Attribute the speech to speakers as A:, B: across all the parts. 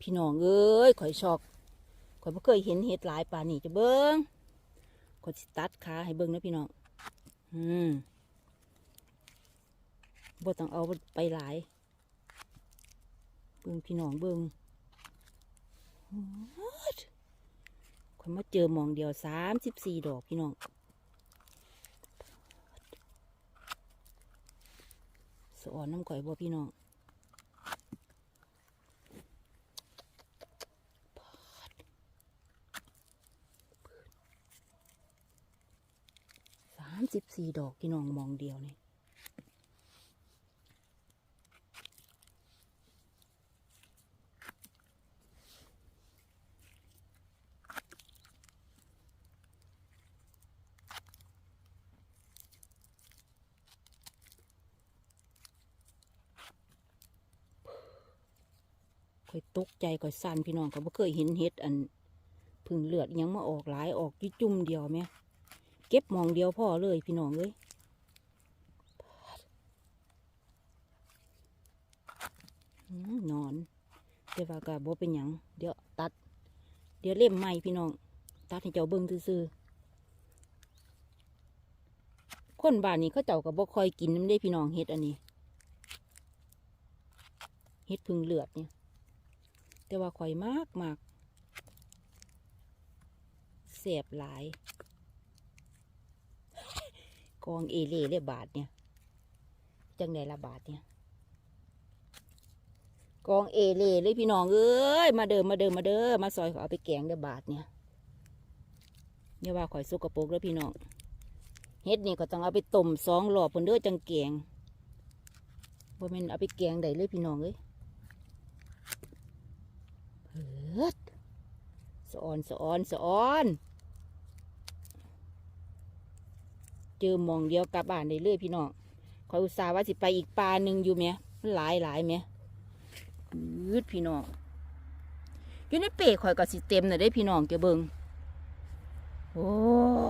A: พี่น้องเอ้ยข่อยชอกข่อยบ่เคยเห็นเห็ดหลายป่านี่จะเบิ้งข่อยสิตัดขาให้เบิ้งนะพี่น้องอืมบ่ต้องเอาไปหลาย เบิ้งพี่น้องเบิ้งข่อยมาเจอมองเดียวสามสิบสี่ดอกพี่น้องสะอ่อนน้ำข่อยบ่พี่น้อง สิบสี่ดอกพี่น้องมองเดียวนี่ค่อยตกใจค่อยสั่นพี่น้องก็บ่เคยเห็นเห็ดอันพึ่งเลือดยังมาออกหลายออกจุ่มเดียวแหม ก็บมองเดียวพ่อเลยพี่น้องเลยนอนเดี๋ยวว่ากะบ่เป็นหยังเดี๋ยวตัด เดี๋ยวเล่มใหม่พี่น้อง ตัดให้เจ้าเบิ่งซื่อๆคนบ้านนี้เขาเจ้าก็บ่คอยกินน้ำได้พี่น้องเฮ็ดอันนี้เฮ็ดพึ่งเลือดเนี่ย แต่ว่าข่อยมากมากเสียบหลาย กองเอเล่เลยบาทเนี่ย จังไดละบาทเนี่ย กองเอเล่เลยพี่น้องเอ้ย มาเดิมมาเดิมมาเด้อมาซอยขอเอาไปแกงเด้อบาทเนี่ยเนี่ยว่าข่อยสุกกระโปรกแล้วพี่น้อง เฮ็ดนี่ก็ต้องเอาไปต้มสองรอบเพิ่นเด้อจังแกงบ่แม่นเอาไปแกงได้เลยพี่น้องเอ้ยเพิดสะออนสะออนสะออน เจอมองเดียวกลับบ้านได้เลยพี่น้องคอยอุตส่าห์ว่าสิไปอีกปลาหนึ่งอยู่ไหมมันหลายหลายไหมยืดพี่น้องอยู่ในเป้ข่อยก็สิเต็มน่ะได้พี่น้องเจ้าเบิงโอ้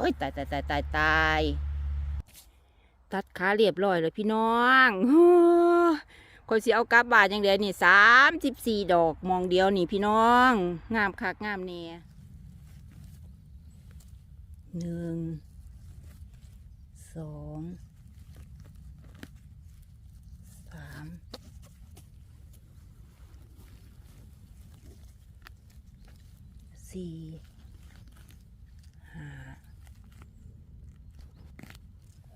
A: ยตายตายตายตายตายตัดขาเรียบร้อยเลยพี่น้องฮู้ข่อยสิเอากลับบ้านอย่างเดียวนี่สามสิบสี่ดอกมองเดียวนี่พี่น้อง งามคักงามแน่หนึ่ง สองสามสี่ห้า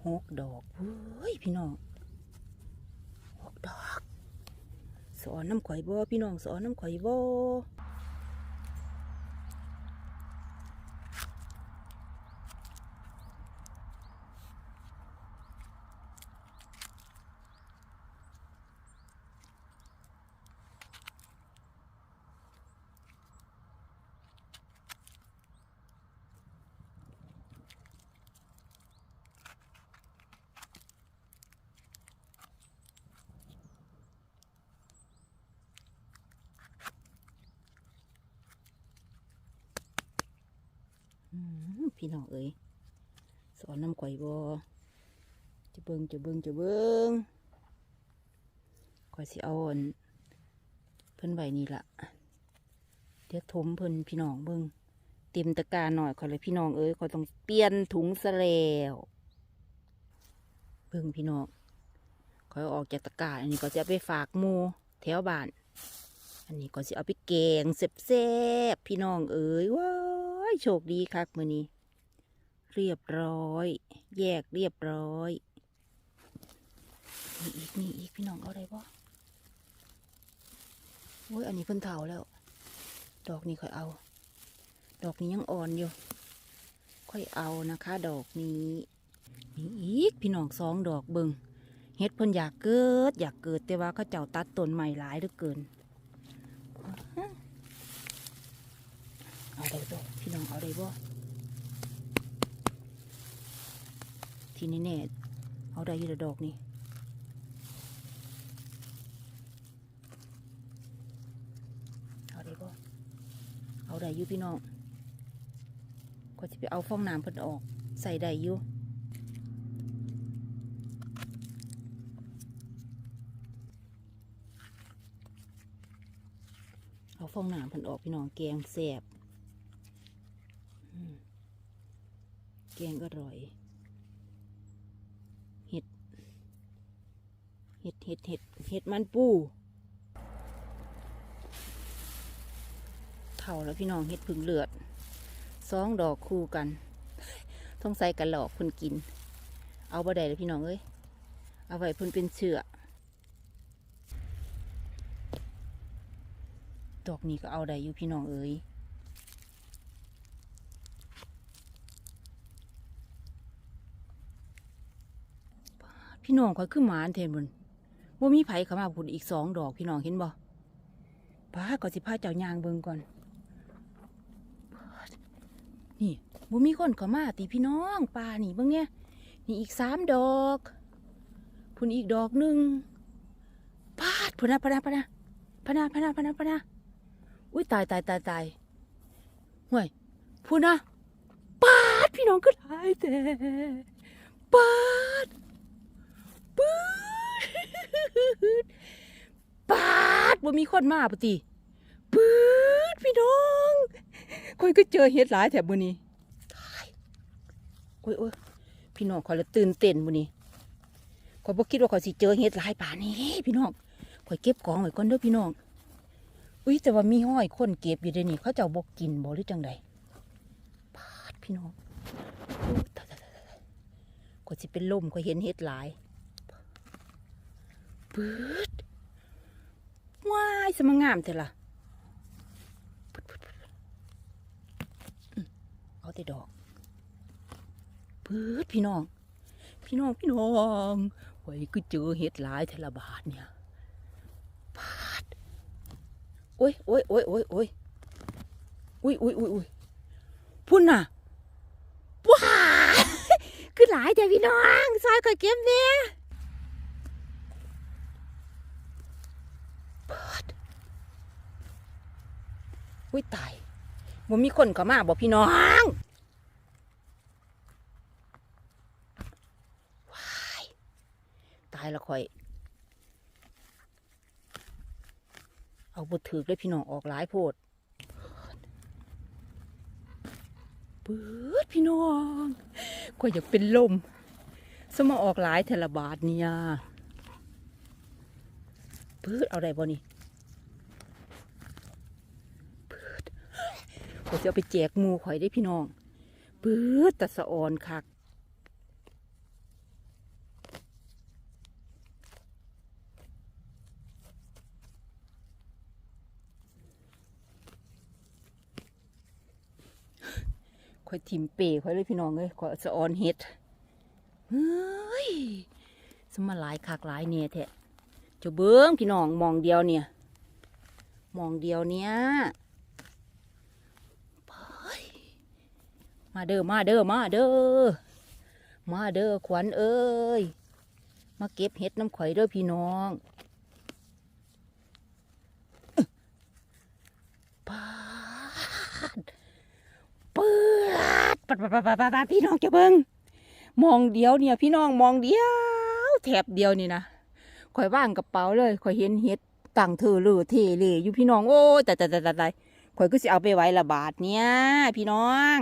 A: หกดอกเฮ้ยพี่น้องหกดอก สอนน้ำข่อยบ่พี่น้องสอนน้ำข่อยบ่อืม พี่น้องเอ้ยสอนน้ำข่อยบ่จะเบิงจะเบิงจะเบิงข่อยสิเอาอนเพิ่นไว้นี่ละเดี๋ยวถมเพิ่นพี่น้องเบิงเต็มตะกร้าหน่อยข่อยเลยพี่น้องเอ้ยข่อยต้องเปลี่ยนถุงซะแล้วเบิงพี่น้องข่อยออกจากตะกร้าอันนี้ก็จะไปฝากมูแถวบ้าน อันนี้ก็สิเอาไปแกงแซ่บๆพี่น้องเอ๋ยว้าโชคดีคักมือนี้ เรียบร้อย แยกเรียบร้อยมีอีกมีอีกพี่น้องเอาได้ปะโอ้ยอันนี้เพิ่นเถาแล้ว ดอกนี้ค่อยเอา ดอกนี้ยังอ่อนอยู่ ค่อยเอานะคะ ดอกนี้มีอีกพี่น้องสองดอกเบิงเฮ็ดเพิ่นอยากเกิด อยากเกิดแต่ว่าเขาเจ้าตัดต้นใหม่หลายเหลือเกินเอาได้บ่พี่น้องเอาได้บ่ ทีนี้แน่ๆเอาได้ยี่ละดอกนี่เอาได้บ่เอาได้ยู่พี่น้องก็จะไปเอาฟองน้ำเพิ่นออก ใส่ได้ยู่เอาฟองน้ำเพิ่นออกพี่น้องแกงแซ่บแกงอร่อย เห็ด เห็ดเห็ดเห็ดมันปูเท่าแล้วพี่น้องเห็ดผึ่งเลือดสองดอกคู่กันต้องใส่กันหลอกเพิ่นกิน เอาบ่ได้เลยพี่น้องเอ้ยเอาไว้พิ่นเป็นเชือดอกนี้ก็เอาได้อยู่พี่น้องเอ้ยพี่น้องคอยขึ้นหมาอันเทนบุญ ว่ามีไผเข้ามาพุ่นอีกสองดอกพี่น้องเห็นบ่ป้าก็สิพาเจ้ายางเบิ่งก่อน นี่บ่มีคนเข้ามาติพี่น้องป่านี่เบิ่งเนี่ยนี่อีกสามดอกพุ่นอีกดอกหนึ่งปาดพุ่นนะพะนะพะนะพะนะพะนะพะนะพะนะอุ้ยตายตายตายตายห่วยพุ่นนะปาดพี่น้องก็ตายแต่ปาดปื๊ด ปาดบ่มีคนมาปะติปื๊ดพี่น้องคอยก็เจอเฮ็ดหลายแถบมือนี้โอ้ยโอ้ยพี่น้องคอยละตื่นเต้นมือนี้คอยบ่คิดว่าคอยสิเจอเฮ็ดหลายป่านนี้พี่น้องคอยเก็บของไว้ก่อนเด้อพี่น้องอุ้ยแต่ว่ามีห้อยคนเก็บอยู่เดี๋ยวนี้เขาเจ้าบ่กินบ่หรือจังใดปาดพี่น้องโอ้ยตายตายตายตายคอยสิเป็นลมคอยเห็นเฮ็ดหลาย ปืดว้ายสมงามเถอะล่ะเอาแต่ดอกปืดพี่น้อง พี่น้องพี่น้องไว้ก็เจอเห็ดหลายเทละบาทเนี่ยพาดโอ้ยโอ้ยโอ้ยโอ้ยโอ้ยอุ้ยอุ้ยอุ้ยอุ้ยพุ่นน่ะว้าคือหลายแต่พี่น้องซอยก็เก็บเนี่ย อุ้ยตายบ่มีคนเข้ามาบ่พี่น้องว้ายตายละข่อย เอาบทถือเลยพี่น้องออกหลายโพดปื๊ดพี่น้องข่อยากเป็นลมสมาออกหลายเทลบาทเนี่ยปื๊ดเอาได้บ่นี่ ข่อยจะเอาไปแจกหมูข่อยได้พี่น้องปื๊ดต่สะออนคักข่อยทิมเปข่อยเลยพี่น้องเลยข่อยสะออนเฮ็ดเฮ้ยสมาหลายคักหลายเนี่ยแท้จะเบิ้งพี่น้องมองเดียวเนี่ย มองเดียวเนี่ย มาเด้อมาเด้อมาเด้อมาเด้อขวัญเอ้ยมาเก็บเห็ดน้ำข่อยเด้อพี่น้องปาดเปัดปัดปัดปัดปัดปัดพี่น้องจะเบิงมองเดียวเนี่ย พี่น้องมองเดียว แถบเดียวนี่นะข่อยว่างกระเป๋าเลยข่อยเห็นเห็ดต่างเธอเลยเทเลยอยู่พี่น้องโอ้แต่แต่แต่แต่ข่อยก็สิเอาไปไว้ละบาทเนี่ยพี่น้อง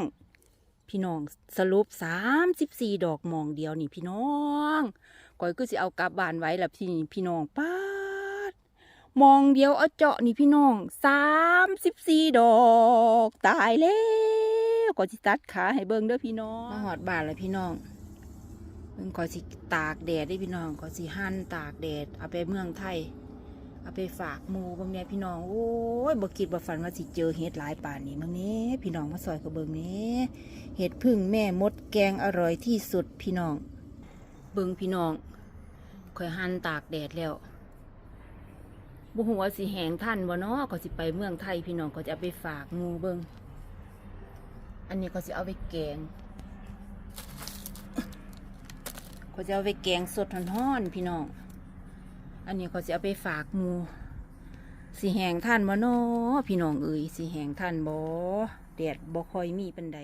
A: พี่น้องสรุปสามสิบสี่ดอกมองเดียวนี่พี่น้องก้อยก็สิเอากลับบ้านไว้ละพี่พี่น้องป้ามองเดียวเอาเจาะนี่พี่น้องสามสิบสี่ดอกตายแล้วก็สิตัดขาให้เบิ่งเด้อพี่น้องมาหอดบ้านแล้วพี่น้องเบิ่งก็สิตากแดดได้พี่น้องก็สิหั่นตากแดดเอาไปเมืองไทย เอาไปฝากหมูบางเนี่ยพี่น้องโอ้ยบ่คิดบ่ฝันว่าสิเจอเห็ดหลายป่านนี้บางนี้พี่น้องมาซอยกับเบิ่งนี้เห็ดพึ่งแม่มดแกงอร่อยที่สุดพี่น้อง เบิงพี่น้องค่อยหั่นตากแดดแล้วบ่ฮู้ว่าสิแหงทันบ่เนาะก็สิไปเมืองไทยพี่น้องก็จะเอาไปฝากหมูเบิงอันนี้ก็สิเอาไปแกงก็จะเอาไปแกงสดฮ้อนๆพี่น้อง อันนี้เขาจะเอาไปฝากมูสีแหงท่านบ่เนาะพี่น้องเอ้ยสีแหงท่านบ่แดดบ่ค่อยมีปันใด